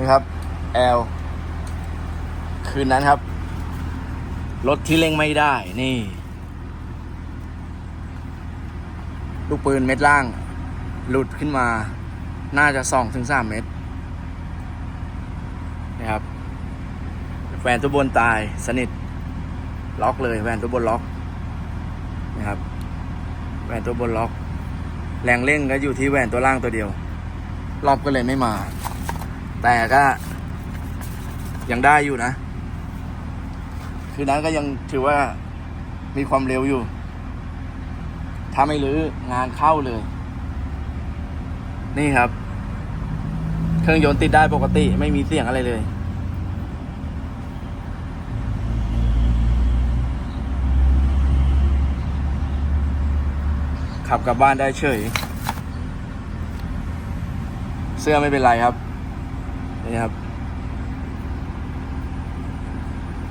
นี่ครับ L คืนนั้นครับ รถที่เร่งไม่ได้นี่ ลูกปืนเม็ดล่าง หลุดขึ้นมา น่าจะสองถึงสามเมตรนะครับแหวนตัวบนตายสนิท ล็อกเลยแหวนตัวบนล็อกนะครับแหวนตัวบนล็อก แรงเร่งก็อยู่ที่แหวนตัวล่างตัวเดียวรอบก็เลยไม่มา แต่ก็ยังได้อยู่นะ คือนั้นก็ยังถือว่ามีความเร็วอยู่ ถ้าไม่รื้องานเข้าเลย นี่ครับ เครื่องยนต์ติดได้ปกติไม่มีเสียงอะไรเลยขับกลับบ้านได้เฉย เสื้อไม่เป็นไรครับ นี่ครับ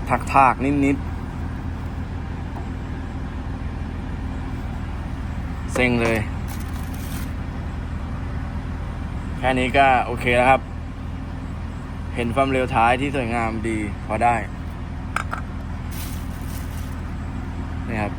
ถักถากๆนิดๆเซ็งเลย แค่นี้ก็โอเคแล้วครับ เห็นความเร็วท้ายที่สวยงามดีพอได้นี่ครับ